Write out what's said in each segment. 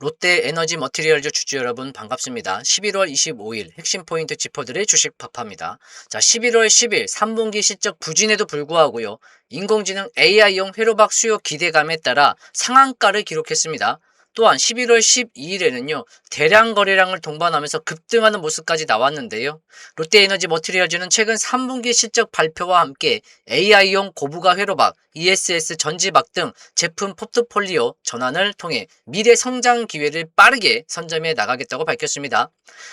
롯데 에너지 머티리얼즈 주주 여러분 반갑습니다. 11월 25일 핵심 포인트 지퍼들의 주식 파파입니다. 자, 11월 10일 3분기 실적 부진에도 불구하고요. 인공지능 AI용 회로박 수요 기대감에 따라 상한가를 기록했습니다. 또한 11월 12일에는요, 대량 거래량을 동반하면서 급등하는 모습까지 나왔는데요. 롯데에너지 머티리얼즈는 최근 3분기 실적 발표와 함께 AI용 고부가 회로박, ESS 전지박 등 제품 포트폴리오 전환을 통해 미래 성장 기회를 빠르게 선점해 나가겠다고 밝혔습니다.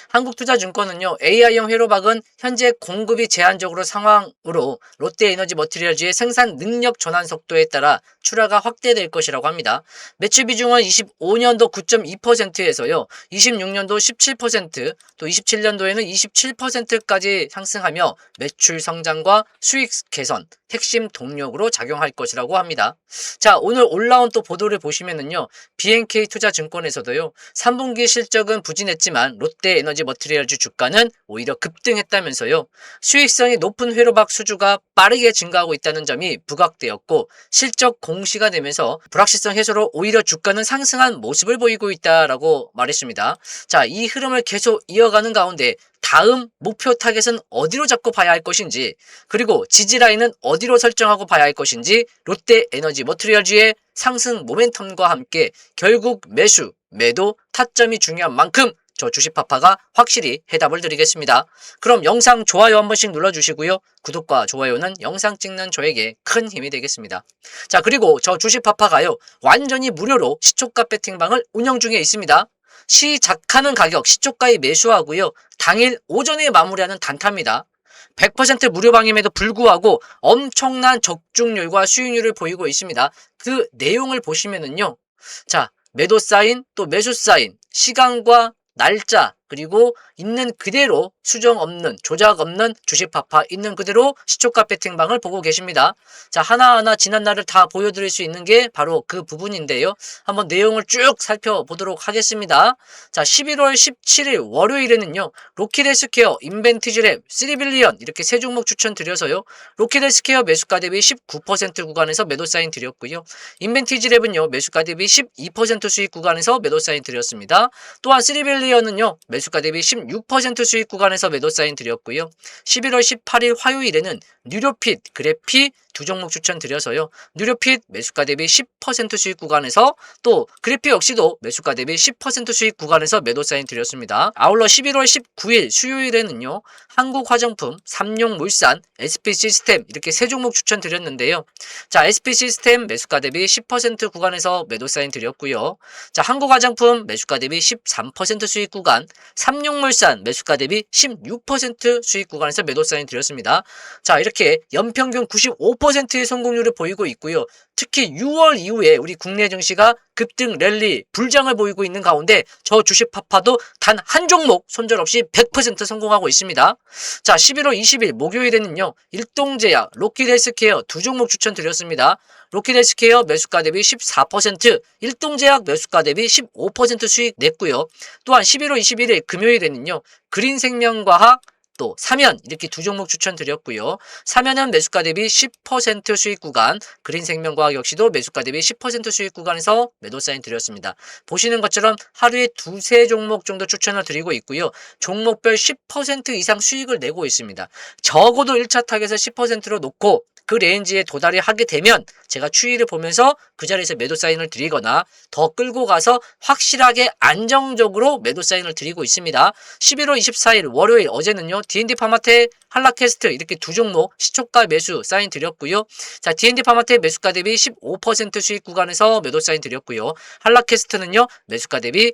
한국투자증권은요, AI용 회로박은 현재 공급이 제한적으로 상황으로 롯데에너지 머티리얼즈의 생산 능력 전환 속도에 따라 출하가 확대될 것이라고 합니다. 매출 비중은 25 년도 9.2%에서요, 26년도 17%, 또 27년도에는 27%까지 상승하며 매출 성장과 수익 개선, 핵심 동력으로 작용할 것이라고 합니다. 자, 오늘 올라온 또 보도를 보시면은요, BNK 투자증권에서도요, 3분기 실적은 부진했지만 롯데 에너지 머티리얼즈 주가는 오히려 급등했다면서요, 수익성이 높은 회로박 수주가 빠르게 증가하고 있다는 점이 부각되었고, 실적 공시가 되면서 불확실성 해소로 오히려 주가는 상승한 모습을 보이고 있다라고 말했습니다. 자, 이 흐름을 계속 이어가는 가운데 다음 목표 타겟은 어디로 잡고 봐야 할 것인지, 그리고 지지라인은 어디로 설정하고 봐야 할 것인지, 롯데 에너지 머트리얼즈의 상승 모멘텀과 함께 결국 매수, 매도, 타점이 중요한 만큼 저 주식파파가 확실히 해답을 드리겠습니다. 그럼 영상 좋아요 한 번씩 눌러주시고요. 구독과 좋아요는 영상 찍는 저에게 큰 힘이 되겠습니다. 자, 그리고 저 주식파파가요, 완전히 무료로 시초가 배팅방을 운영 중에 있습니다. 시작하는 가격 시초가에 매수하고요. 당일 오전에 마무리하는 단타입니다. 100% 무료방임에도 불구하고 엄청난 적중률과 수익률을 보이고 있습니다. 그 내용을 보시면은요. 자, 매도 사인 또 매수 사인 시간과 날짜 그리고 있는 그대로 수정 없는 조작 없는 주식 파파 있는 그대로 시초가 배팅방을 보고 계십니다. 자 하나하나 지난 날을 다 보여드릴 수 있는 게 바로 그 부분인데요. 한번 내용을 쭉 살펴보도록 하겠습니다. 자 11월 17일 월요일에는요. 로키데스케어 인벤티지랩 3빌리언 이렇게 세 종목 추천드려서요. 로키데스케어 매수가 대비 19% 구간에서 매도 사인 드렸고요. 인벤티지랩은요. 매수가 대비 12% 수익 구간에서 매도 사인 드렸습니다. 또한 3빌리언은요. 매수가 대비 16% 수익 구간에서 매도 사인 드렸고요. 11월 18일 화요일에는 뉴로핏, 그래피 두 종목 추천드려서요. 뉴로핏 매수가 대비 10% 수익 구간에서 또 그래피 역시도 매수가 대비 10% 수익 구간에서 매도 사인 드렸습니다. 아울러 11월 19일 수요일에는요. 한국화정품, 삼용물산, SP시스템 이렇게 세 종목 추천드렸는데요. 자, SP시스템 매수가 대비 10% 구간에서 매도 사인 드렸고요. 자, 한국화장품 매수가 대비 13% 수익 구간, 삼용물산 매수가 대비 16% 수익 구간에서 매도 사인 드렸습니다. 자, 이렇게 연평균 95%의 성공률을 보이고 있고요. 특히 6월 이후에 우리 국내 증시가 급등 랠리 불장을 보이고 있는 가운데 저 주식 파파도 단 한 종목 손절 없이 100% 성공하고 있습니다. 자, 11월 20일 목요일에는요. 일동제약, 로키드헬스케어 두 종목 추천드렸습니다. 로키드헬스케어 매수가 대비 14%, 일동제약 매수가 대비 15% 수익 냈고요. 또한 11월 21일 금요일에는요. 그린생명과학 또 사면 이렇게 두 종목 추천드렸고요. 사면은 매수가 대비 10% 수익 구간, 그린생명과학 역시도 매수가 대비 10% 수익 구간에서 매도 사인 드렸습니다. 보시는 것처럼 하루에 두세 종목 정도 추천을 드리고 있고요. 종목별 10% 이상 수익을 내고 있습니다. 적어도 1차 타겟을 10%로 놓고 그 레인지에 도달이 하게 되면 제가 추이를 보면서 그 자리에서 매도 사인을 드리거나 더 끌고 가서 확실하게 안정적으로 매도 사인을 드리고 있습니다. 11월 24일 월요일 어제는요. D&D 파마테 한라캐스트 이렇게 두 종목 시초가 매수 사인 드렸고요. 자, D&D 파마테 매수가 대비 15% 수익 구간에서 매도 사인 드렸고요. 한라캐스트는요. 매수가 대비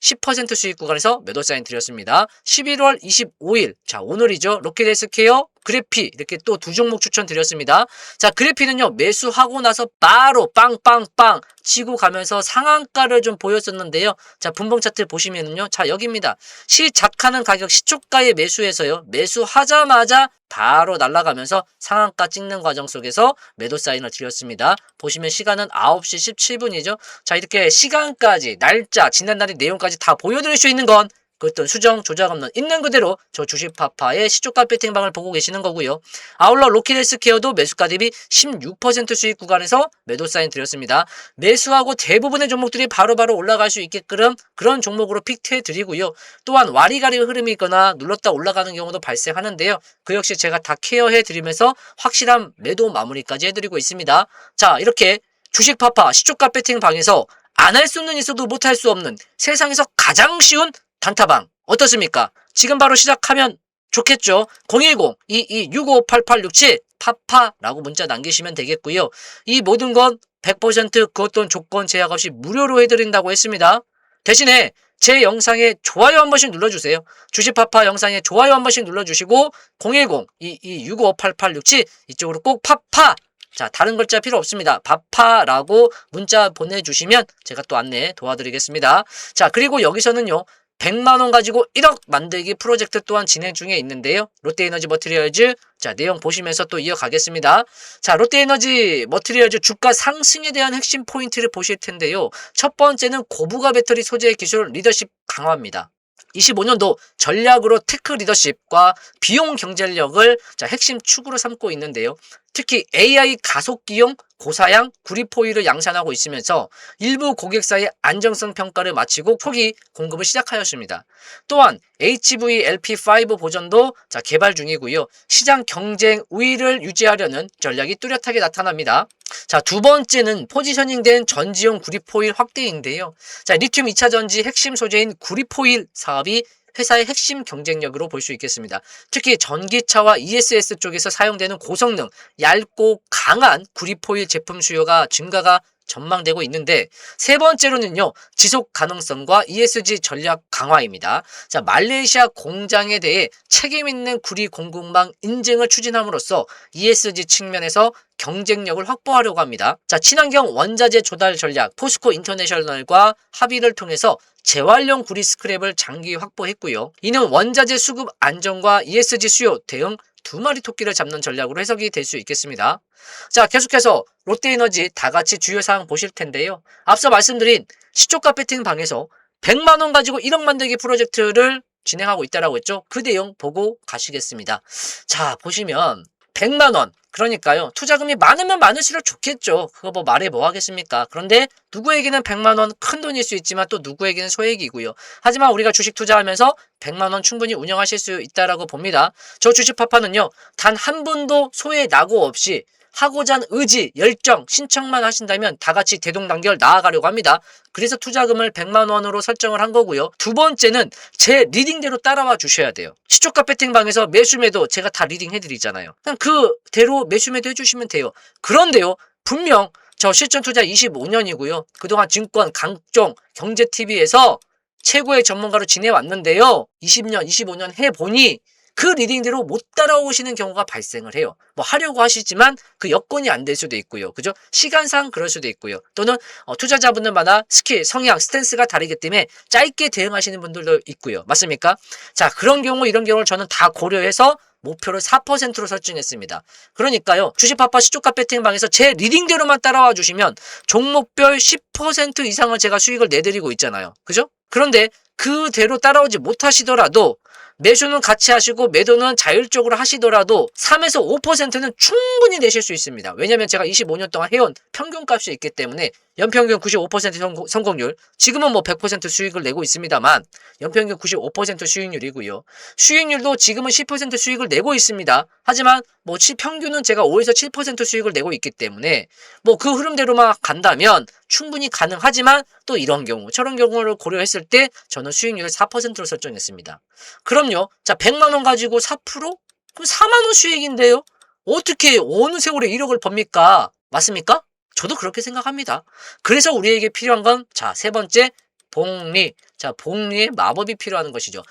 10% 수익 구간에서 매도 사인 드렸습니다. 11월 25일, 자, 오늘이죠. 로켓 헬스케어, 그래피, 이렇게 또 두 종목 추천드렸습니다. 자, 그래피는요, 매수하고 나서 바로 빵빵빵 치고 가면서 상한가를 좀 보였었는데요. 자, 분봉 차트 보시면은요, 자, 여기입니다. 시작하는 가격 시초가에 매수해서요, 매수하자마자 바로 날아가면서 상한가 찍는 과정 속에서 매도 사인을 드렸습니다. 보시면 시간은 9시 17분이죠. 자, 이렇게 시간까지, 날짜, 지난날의 내용까지 다 보여드릴 수 있는 건 그 어떤 수정 조작 없는 있는 그대로 저 주식파파의 시초가 배팅방을 보고 계시는 거고요. 아울러 로키헬스케어도 매수가 대비 16% 수익 구간에서 매도 사인 드렸습니다. 매수하고 대부분의 종목들이 바로 바로 올라갈 수 있게끔 그런 종목으로 픽트해 드리고요. 또한 와리가리 흐름이 있거나 눌렀다 올라가는 경우도 발생하는데요. 그 역시 제가 다 케어해 드리면서 확실한 매도 마무리까지 해드리고 있습니다. 자 이렇게 주식파파 시초가 배팅 방에서 안 할 수는 있어도 못할 수 없는 세상에서 가장 쉬운 단타방 어떻습니까? 지금 바로 시작하면 좋겠죠. 010-2265-8867 파파라고 문자 남기시면 되겠고요. 이 모든 건 100% 그것도 조건 제약 없이 무료로 해드린다고 했습니다. 대신에 제 영상에 좋아요 한 번씩 눌러주세요. 주식파파 영상에 좋아요 한 번씩 눌러주시고 010-2265-8867 이쪽으로 꼭 파파 자, 다른 글자 필요 없습니다. 바파라고 문자 보내주시면 제가 또 안내 도와드리겠습니다. 자, 그리고 여기서는요. 100만원 가지고 1억 만들기 프로젝트 또한 진행 중에 있는데요. 롯데에너지 머티리얼즈 자 내용 보시면서 또 이어가겠습니다. 자 롯데에너지 머티리얼즈 주가 상승에 대한 핵심 포인트를 보실 텐데요. 첫 번째는 고부가 배터리 소재 기술 리더십 강화입니다. 25년도 전략으로 테크 리더십과 비용 경쟁력을 자, 핵심 축으로 삼고 있는데요. 특히 AI 가속기용 고사양 구리포일을 양산하고 있으면서 일부 고객사의 안정성 평가를 마치고 초기 공급을 시작하였습니다. 또한 HVLP5 보전도 자, 개발 중이고요. 시장 경쟁 우위를 유지하려는 전략이 뚜렷하게 나타납니다. 자, 두 번째는 포지셔닝된 전지용 구리포일 확대인데요. 자, 리튬 2차 전지 핵심 소재인 구리포일 사업이 회사의 핵심 경쟁력으로 볼 수 있겠습니다. 특히 전기차와 ESS 쪽에서 사용되는 고성능, 얇고 강한 구리포일 제품 수요가 증가가 전망되고 있는데 세 번째로는요 지속 가능성과 ESG 전략 강화입니다. 자 말레이시아 공장에 대해 책임 있는 구리 공급망 인증을 추진함으로써 ESG 측면에서 경쟁력을 확보하려고 합니다. 자 친환경 원자재 조달 전략 포스코 인터내셔널과 합의를 통해서 재활용 구리 스크랩을 장기 확보했고요. 이는 원자재 수급 안정과 ESG 수요 대응 두 마리 토끼를 잡는 전략으로 해석이 될 수 있겠습니다. 자, 계속해서 롯데에너지 다 같이 주요 사항 보실 텐데요. 앞서 말씀드린 시초가 배팅 방에서 100만 원 가지고 1억 만들기 프로젝트를 진행하고 있다라고 했죠. 그 내용 보고 가시겠습니다. 자, 보시면 100만 원 그러니까요. 투자금이 많으면 많을수록 좋겠죠. 그거 뭐 말해 뭐 하겠습니까? 그런데 누구에게는 100만 원 큰 돈일 수 있지만 또 누구에게는 소액이고요. 하지만 우리가 주식 투자하면서 100만 원 충분히 운영하실 수 있다라고 봅니다. 저 주식 파파는요. 단한 분도 소외 나고 없이 하고자 하는 의지, 열정, 신청만 하신다면 다 같이 대동단결 나아가려고 합니다. 그래서 투자금을 100만 원으로 설정을 한 거고요. 두 번째는 제 리딩대로 따라와 주셔야 돼요. 시초가 배팅방에서 매수 매도 제가 다 리딩 해드리잖아요. 그냥 그대로 매수 매도 해주시면 돼요. 그런데요, 분명 저 실전 투자 25년이고요. 그동안 증권, 강종, 경제TV에서 최고의 전문가로 지내왔는데요. 20년, 25년 해보니 그 리딩대로 못 따라오시는 경우가 발생을 해요. 뭐 하려고 하시지만 그 여건이 안 될 수도 있고요. 그죠? 시간상 그럴 수도 있고요. 또는 어, 투자자분들마다 스킬, 성향, 스탠스가 다르기 때문에 짧게 대응하시는 분들도 있고요. 맞습니까? 자, 그런 경우 이런 경우를 저는 다 고려해서 목표를 4%로 설정했습니다. 그러니까요. 주식파파 시초가 배팅방에서 제 리딩대로만 따라와 주시면 종목별 10% 이상을 제가 수익을 내드리고 있잖아요. 그죠? 그런데 그대로 따라오지 못하시더라도 매수는 같이 하시고 매도는 자율적으로 하시더라도 3에서 5%는 충분히 내실 수 있습니다. 왜냐면 제가 25년 동안 해온 평균값이 있기 때문에 연평균 95% 성공, 성공률 지금은 뭐 100% 수익을 내고 있습니다만 연평균 95% 수익률이고요. 수익률도 지금은 10% 수익을 내고 있습니다. 하지만 뭐 평균은 제가 5에서 7% 수익을 내고 있기 때문에 뭐 그 흐름대로만 간다면 충분히 가능하지만 또 이런 경우 저런 경우를 고려했을 때 저는 수익률을 4%로 설정했습니다. 그럼요. 자 100만 원 가지고 4%? 그럼 4만 원 수익인데요. 어떻게 어느 세월에 1억을 법니까? 맞습니까? 저도 그렇게 생각합니다. 그래서 우리에게 필요한 건, 자, 세 번째, 복리. 자, 복리의 마법이 필요한 것이죠.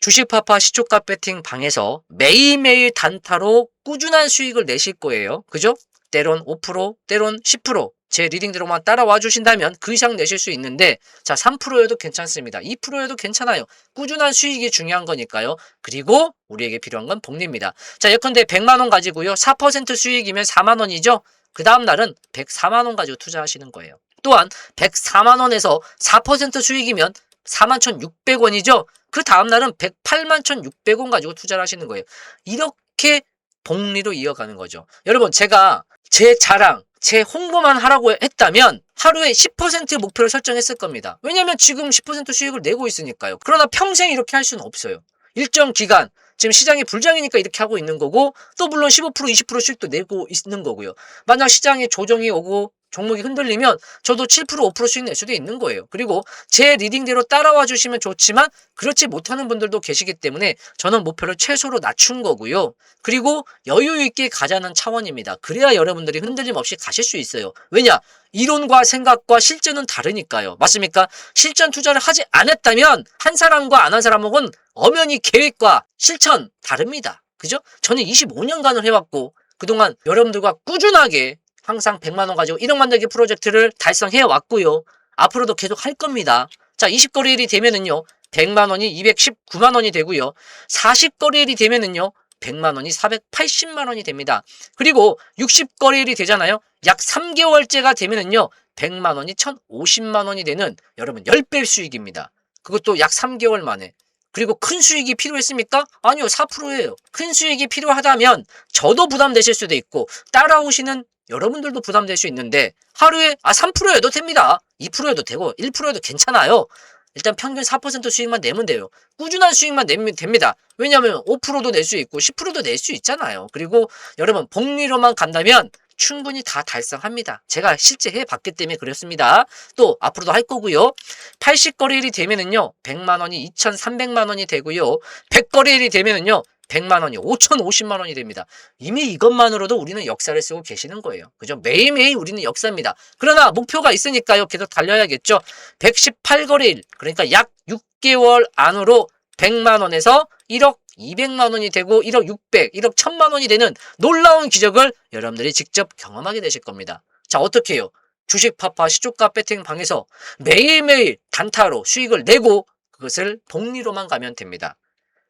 주식파파 시초가 배팅 방에서 매일매일 단타로 꾸준한 수익을 내실 거예요. 그죠? 때론 5%, 때론 10%. 제 리딩대로만 따라와 주신다면 그 이상 내실 수 있는데 자 3%여도 괜찮습니다. 2%여도 괜찮아요. 꾸준한 수익이 중요한 거니까요. 그리고 우리에게 필요한 건 복리입니다. 자 예컨대 100만 원 가지고요. 4% 수익이면 4만 원이죠. 그 다음 날은 104만 원 가지고 투자하시는 거예요. 또한 104만 원에서 4% 수익이면 41,600원이죠. 그 다음날은 108만 1,600원 가지고 투자를 하시는 거예요. 이렇게 복리로 이어가는 거죠. 여러분, 제가 제 자랑, 제 홍보만 하라고 했다면 하루에 10% 목표를 설정했을 겁니다. 왜냐면 지금 10% 수익을 내고 있으니까요. 그러나 평생 이렇게 할 수는 없어요. 일정 기간, 지금 시장이 불장이니까 이렇게 하고 있는 거고, 또 물론 15% 20% 수익도 내고 있는 거고요. 만약 시장에 조정이 오고 종목이 흔들리면 저도 7% 5% 수익 낼 수도 있는 거예요. 그리고 제 리딩대로 따라와 주시면 좋지만 그렇지 못하는 분들도 계시기 때문에 저는 목표를 최소로 낮춘 거고요. 그리고 여유 있게 가자는 차원입니다. 그래야 여러분들이 흔들림 없이 가실 수 있어요. 왜냐? 이론과 생각과 실전은 다르니까요. 맞습니까? 실전 투자를 하지 않았다면 한 사람과 안 한 사람하고는 엄연히 계획과 실천 다릅니다. 그죠? 저는 25년간을 해왔고 그동안 여러분들과 꾸준하게 항상 100만 원 가지고 1억 만들기 프로젝트를 달성해 왔고요. 앞으로도 계속 할 겁니다. 자, 20거래일이 되면은요. 100만 원이 219만 원이 되고요. 40거래일이 되면은요. 100만 원이 480만 원이 됩니다. 그리고 60거래일이 되잖아요. 약 3개월째가 되면은요. 100만 원이 1050만 원이 되는 여러분 10배 수익입니다. 그것도 약 3개월 만에. 그리고 큰 수익이 필요했습니까? 아니요, 4%예요. 큰 수익이 필요하다면 저도 부담되실 수도 있고 따라오시는 여러분들도 부담될 수 있는데 하루에 아 3%여도 됩니다. 2%여도 되고 1%여도 괜찮아요. 일단 평균 4% 수익만 내면 돼요. 꾸준한 수익만 내면 됩니다. 왜냐하면 5%도 낼 수 있고 10%도 낼 수 있잖아요. 그리고 여러분 복리로만 간다면 충분히 다 달성합니다. 제가 실제 해봤기 때문에 그렇습니다. 또 앞으로도 할 거고요. 80거래일이 되면은요. 100만 원이 2,300만 원이 되고요. 100거래일이 되면은요. 100만 원이 5,050만 원이 됩니다. 이미 이것만으로도 우리는 역사를 쓰고 계시는 거예요. 그죠? 매일매일 우리는 역사입니다. 그러나 목표가 있으니까요. 계속 달려야겠죠. 118거래일, 그러니까 약 6개월 안으로 100만 원에서 1억 200만 원이 되고 1억 600, 1억 1000만 원이 되는 놀라운 기적을 여러분들이 직접 경험하게 되실 겁니다. 자, 어떻게 해요? 주식 파파 시초가 배팅 방에서 매일매일 단타로 수익을 내고 그것을 복리로만 가면 됩니다.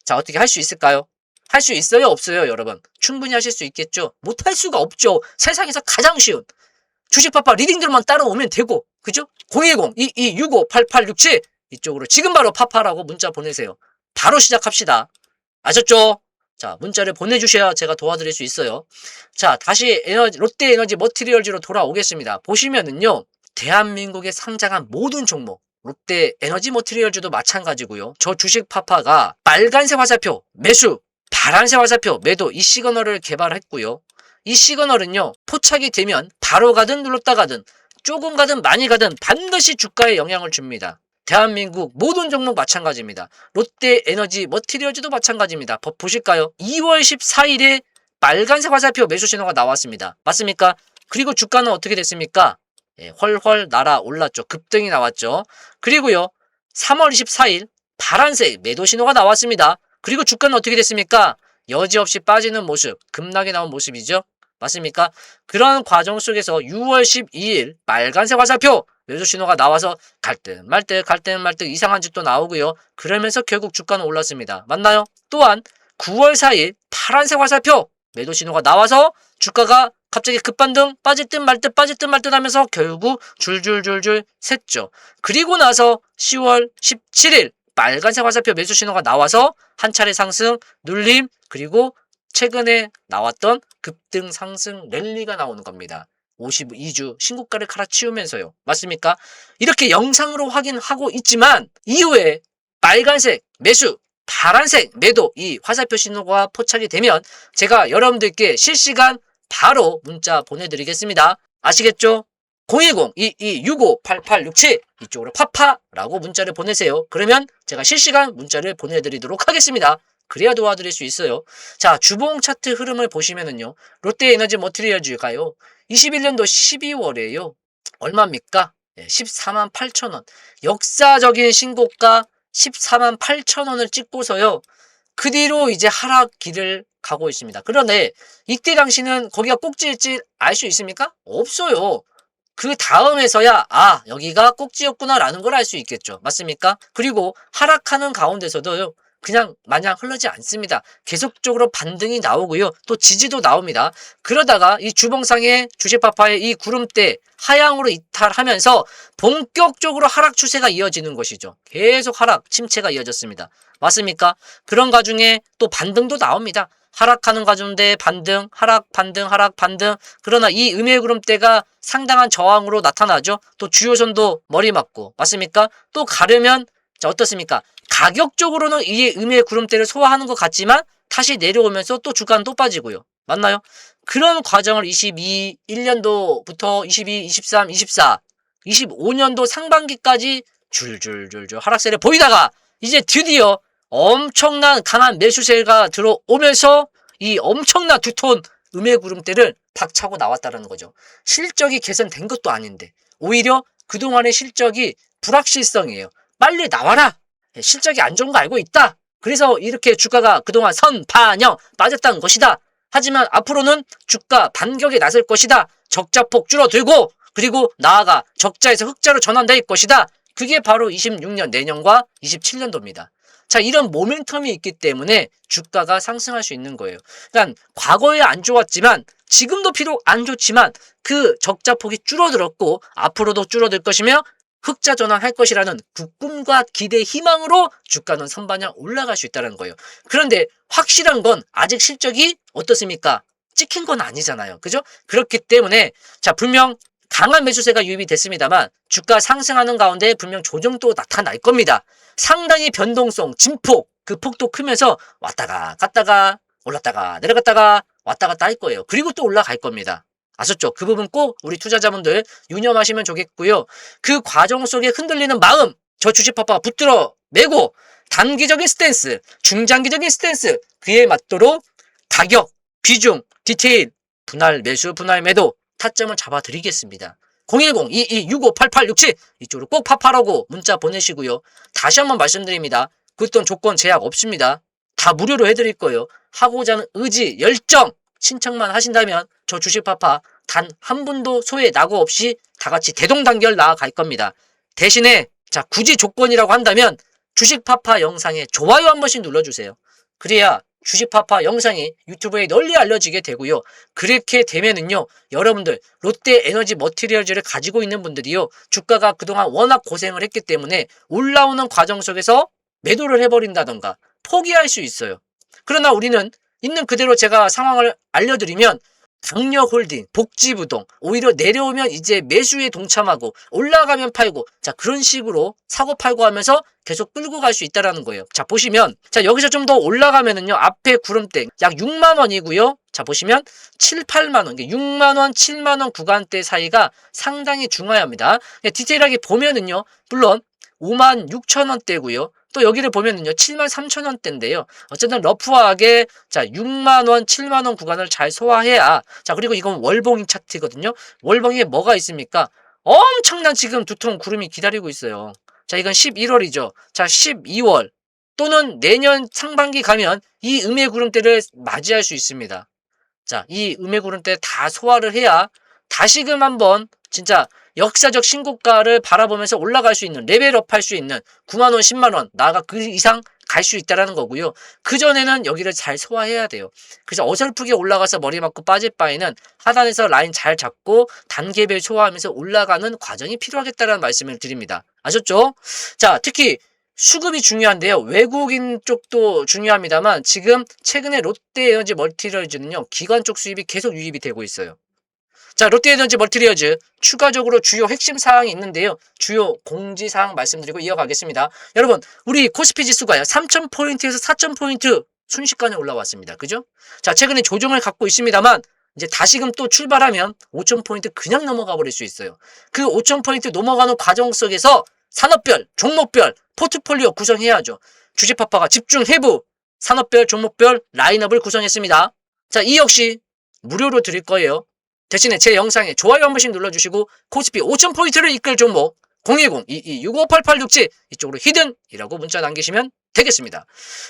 자, 어떻게 할 수 있을까요? 할 수 있어요? 없어요? 여러분. 충분히 하실 수 있겠죠? 못 할 수가 없죠. 세상에서 가장 쉬운. 주식파파 리딩들만 따라오면 되고, 그죠? 010-2265-8867 이쪽으로 지금 바로 파파라고 문자 보내세요. 바로 시작합시다. 아셨죠? 자, 문자를 보내주셔야 제가 도와드릴 수 있어요. 자, 다시 에너지, 롯데 에너지 머티리얼즈로 돌아오겠습니다. 보시면은요, 대한민국에 상장한 모든 종목, 롯데 에너지 머티리얼즈도 마찬가지고요. 저 주식 파파가 빨간색 화살표 매수, 파란색 화살표 매도 이 시그널을 개발했고요. 이 시그널은요, 포착이 되면 바로 가든 눌렀다 가든 조금 가든 많이 가든 반드시 주가에 영향을 줍니다. 대한민국 모든 종목 마찬가지입니다. 롯데 에너지 머티리얼즈도 마찬가지입니다. 보- 보실까요? 2월 14일에 빨간색 화살표 매수 신호가 나왔습니다. 맞습니까? 그리고 주가는 어떻게 됐습니까? 예, 헐헐 날아 올랐죠. 급등이 나왔죠. 그리고요. 3월 24일 파란색 매도 신호가 나왔습니다. 그리고 주가는 어떻게 됐습니까? 여지없이 빠지는 모습, 급락이 나온 모습이죠. 맞습니까? 그런 과정 속에서 6월 12일 빨간색 화살표 매수 신호가 나와서 갈듯 말듯 갈듯 말듯 이상한 짓도 나오고요. 그러면서 결국 주가는 올랐습니다. 맞나요? 또한 9월 4일 파란색 화살표 매도 신호가 나와서 주가가 갑자기 급반등 빠질 듯 말듯 빠질 듯 말듯 하면서 결국 줄줄줄줄 샜죠. 그리고 나서 10월 17일 빨간색 화살표 매수 신호가 나와서 한 차례 상승, 눌림, 그리고 최근에 나왔던 급등 상승 랠리가 나오는 겁니다. 52주 신고가를 갈아치우면서요. 맞습니까? 이렇게 영상으로 확인하고 있지만 이후에 빨간색 매수, 파란색 매도 이 화살표 신호가 포착이 되면 제가 여러분들께 실시간 바로 문자 보내드리겠습니다. 아시겠죠? 010-2265-8867 이쪽으로 파파라고 문자를 보내세요. 그러면 제가 실시간 문자를 보내드리도록 하겠습니다. 그래야 도와드릴 수 있어요. 자, 주봉 차트 흐름을 보시면은요. 롯데 에너지 머티리얼즈가요. 21년도 12월에요. 얼마입니까? 14만 8천 원. 역사적인 신고가 14만 8천 원을 찍고서요. 그 뒤로 이제 하락 길을 가고 있습니다. 그런데 이때 당시는 거기가 꼭지일지 알 수 있습니까? 없어요. 그 다음에서야 아 여기가 꼭지였구나 라는 걸 알 수 있겠죠. 맞습니까? 그리고 하락하는 가운데서도요. 그냥 마냥 흐르지 않습니다. 계속적으로 반등이 나오고요. 또 지지도 나옵니다. 그러다가 이 주봉상의 주식파파의 이 구름대 하향으로 이탈하면서 본격적으로 하락 추세가 이어지는 것이죠. 계속 하락, 침체가 이어졌습니다. 맞습니까? 그런 과중에 또 반등도 나옵니다. 하락하는 과정인데 반등, 하락, 반등, 하락, 반등. 그러나 이 음의 구름대가 상당한 저항으로 나타나죠. 또 주요선도 머리 맞고. 맞습니까? 또 가려면 자, 어떻습니까? 가격적으로는 이 음의 구름대를 소화하는 것 같지만 다시 내려오면서 또 주가는 또 빠지고요. 맞나요? 그런 과정을 22, 1년도부터 22, 23, 24, 25년도 상반기까지 줄줄줄줄 하락세를 보이다가 이제 드디어 엄청난 강한 매수세가 들어오면서 이 엄청난 두톤 음의 구름대를 박차고 나왔다는 거죠. 실적이 개선된 것도 아닌데 오히려 그동안의 실적이 불확실성이에요. 빨리 나와라. 예, 실적이 안 좋은 거 알고 있다. 그래서 이렇게 주가가 그동안 선반영 빠졌다는 것이다. 하지만 앞으로는 주가 반격에 나설 것이다. 적자폭 줄어들고 그리고 나아가 적자에서 흑자로 전환될 것이다. 그게 바로 26년 내년과 27년도입니다. 자, 이런 모멘텀이 있기 때문에 주가가 상승할 수 있는 거예요. 그러니까 과거에 안 좋았지만 지금도 비록 안 좋지만 그 적자 폭이 줄어들었고 앞으로도 줄어들 것이며 흑자 전환할 것이라는 그 꿈과 기대 희망으로 주가는 선반영 올라갈 수 있다는 거예요. 그런데 확실한 건 아직 실적이 어떻습니까? 찍힌 건 아니잖아요. 그죠? 그렇기 때문에 자, 분명 강한 매수세가 유입이 됐습니다만 주가 상승하는 가운데 분명 조정도 나타날 겁니다. 상당히 변동성, 진폭, 그 폭도 크면서 왔다가 갔다가 올랐다가 내려갔다가 왔다 갔다 할 거예요. 그리고 또 올라갈 겁니다. 아셨죠? 그 부분 꼭 우리 투자자분들 유념하시면 좋겠고요. 그 과정 속에 흔들리는 마음, 저 주식파파가 붙들어 매고 단기적인 스탠스, 중장기적인 스탠스, 그에 맞도록 가격, 비중, 디테일, 분할 매수, 분할 매도 타점을 잡아드리겠습니다. 010-2265-8867 이쪽으로 꼭 파파라고 문자 보내시고요. 다시 한번 말씀드립니다. 그 어떤 조건 제약 없습니다. 다 무료로 해드릴 거예요. 하고자 하는 의지, 열정 신청만 하신다면 저 주식파파 단 한 분도 소외 나고 없이 다 같이 대동단결 나아갈 겁니다. 대신에 자 굳이 조건이라고 한다면 주식파파 영상에 좋아요 한 번씩 눌러주세요. 그래야 주식파파 영상이 유튜브에 널리 알려지게 되고요. 그렇게 되면은요, 여러분들 롯데 에너지 머티리얼즈를 가지고 있는 분들이요, 주가가 그동안 워낙 고생을 했기 때문에 올라오는 과정 속에서 매도를 해버린다던가 포기할 수 있어요. 그러나 우리는 있는 그대로 제가 상황을 알려드리면 강력홀딩, 복지부동, 오히려 내려오면 이제 매수에 동참하고 올라가면 팔고 자 그런 식으로 사고 팔고 하면서 계속 끌고 갈 수 있다라는 거예요. 자 보시면 자 여기서 좀 더 올라가면은요 앞에 구름대 약 6만 원이고요. 자 보시면 7, 8만 원, 6만 원, 7만 원 구간대 사이가 상당히 중요합니다. 디테일하게 보면은요 물론 5만 6천 원대고요. 또 여기를 보면은요 7만 3천 원대인데요. 어쨌든 러프하게 자 6만 원, 7만 원 구간을 잘 소화해야 자 그리고 이건 월봉인 차트거든요. 월봉에 뭐가 있습니까? 엄청난 지금 두통 구름이 기다리고 있어요. 자 이건 11월이죠. 자 12월 또는 내년 상반기 가면 이 음의 구름대를 맞이할 수 있습니다. 자 이 음의 구름대 다 소화를 해야 다시금 한번 진짜 역사적 신고가를 바라보면서 올라갈 수 있는 레벨업 할 수 있는 9만 원, 10만 원 나아가 그 이상 갈 수 있다라는 거고요. 그 전에는 여기를 잘 소화해야 돼요. 그래서 어설프게 올라가서 머리 맞고 빠질 바에는 하단에서 라인 잘 잡고 단계별 소화하면서 올라가는 과정이 필요하겠다라는 말씀을 드립니다. 아셨죠? 자, 특히 수급이 중요한데요. 외국인 쪽도 중요합니다만 지금 최근에 롯데에너지 멀티리얼즈는요. 기관 쪽 수입이 계속 유입이 되고 있어요. 자, 롯데에너지 멀티리얼즈 추가적으로 주요 핵심 사항이 있는데요. 주요 공지 사항 말씀드리고 이어가겠습니다. 여러분, 우리 코스피 지수가요. 3,000포인트에서 4,000포인트 순식간에 올라왔습니다. 그죠? 자, 최근에 조정을 갖고 있습니다만 이제 다시금 또 출발하면 5,000포인트 그냥 넘어가 버릴 수 있어요. 그 5,000포인트 넘어가는 과정 속에서 산업별, 종목별, 포트폴리오 구성해야죠. 주식파파가 집중 해부, 산업별, 종목별 라인업을 구성했습니다. 자, 이 역시 무료로 드릴 거예요. 대신에 제 영상에 좋아요 한 번씩 눌러주시고 코스피 5,000포인트를 이끌 종목 010-2265-8867 이쪽으로 히든이라고 문자 남기시면 되겠습니다.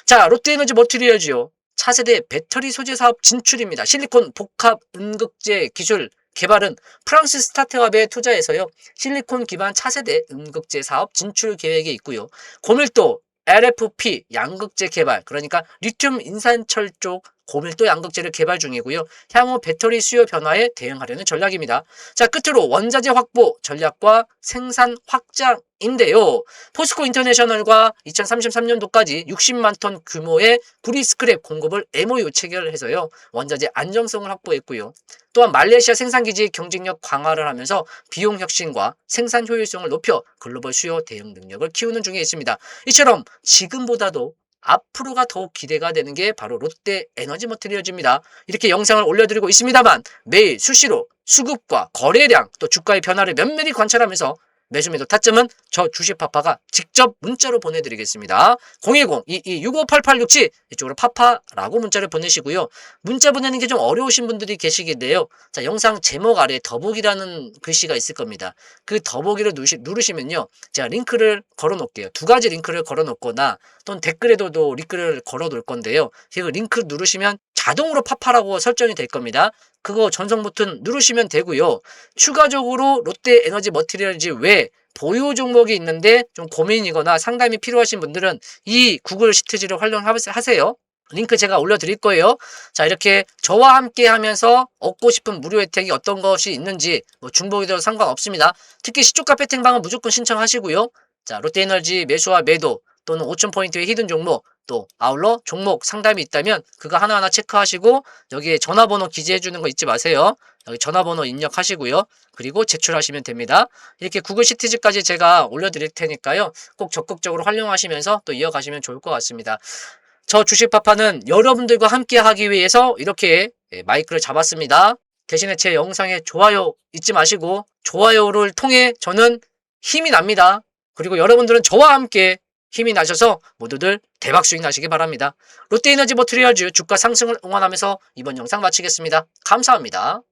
자, 롯데에너지 머티리얼즈요. 차세대 배터리 소재 사업 진출입니다. 실리콘 복합 음극재 기술 개발은 프랑스 스타트업에 투자해서요. 실리콘 기반 차세대 음극재 사업 진출 계획이 있고요. 고밀도 LFP 양극재 개발 그러니까 리튬 인산철 쪽 고밀도 양극재를 개발 중이고요. 향후 배터리 수요 변화에 대응하려는 전략입니다. 자, 끝으로 원자재 확보 전략과 생산 확장 인데요. 포스코 인터내셔널과 2033년도까지 60만 톤 규모의 구리 스크랩 공급을 MOU 체결해서요. 원자재 안정성을 확보했고요. 또한 말레이시아 생산기지 경쟁력 강화를 하면서 비용 혁신과 생산 효율성을 높여 글로벌 수요 대응 능력을 키우는 중에 있습니다. 이처럼 지금보다도 앞으로가 더욱 기대가 되는 게 바로 롯데 에너지 머티리얼즈입니다. 이렇게 영상을 올려드리고 있습니다만 매일 수시로 수급과 거래량 또 주가의 변화를 면밀히 관찰하면서 매수 매도 타점은 저 주식 파파가 직접 문자로 보내드리겠습니다. 010-2265-8867 이쪽으로 파파라고 문자를 보내시고요. 문자 보내는 게 좀 어려우신 분들이 계시긴데요. 자, 영상 제목 아래 더보기라는 글씨가 있을 겁니다. 그 더보기를 누르시, 누르시 면요. 제가 링크를 걸어 놓을게요. 두 가지 링크를 걸어 놓거나 또는 댓글에도 또 링크를 걸어 놓을 건데요. 그 링크 누르시면 자동으로 파파라고 설정이 될 겁니다. 그거 전송 버튼 누르시면 되고요. 추가적으로 롯데 에너지 머티리얼즈 외 보유 종목이 있는데 좀 고민이거나 상담이 필요하신 분들은 이 구글 시트지를 활용하세요. 링크 제가 올려드릴 거예요. 자, 이렇게 저와 함께 하면서 얻고 싶은 무료 혜택이 어떤 것이 있는지 뭐 중복이도 상관없습니다. 특히 시초가 배팅방은 무조건 신청하시고요. 자, 롯데에너지 매수와 매도 또는 5,000포인트의 히든 종목 또 아울러 종목 상담이 있다면 그거 하나하나 체크하시고 여기에 전화번호 기재해 주는 거 잊지 마세요. 여기 전화번호 입력하시고요. 그리고 제출하시면 됩니다. 이렇게 구글 시티즈까지 제가 올려드릴 테니까요. 꼭 적극적으로 활용하시면서 또 이어가시면 좋을 것 같습니다. 저 주식파파는 여러분들과 함께 하기 위해서 이렇게 예, 마이크를 잡았습니다. 대신에 제 영상에 좋아요 잊지 마시고 좋아요를 통해 저는 힘이 납니다. 그리고 여러분들은 저와 함께 힘이 나셔서 모두들 대박 수익 나시기 바랍니다. 롯데에너지 머트리얼즈 주가 상승을 응원하면서 이번 영상 마치겠습니다. 감사합니다.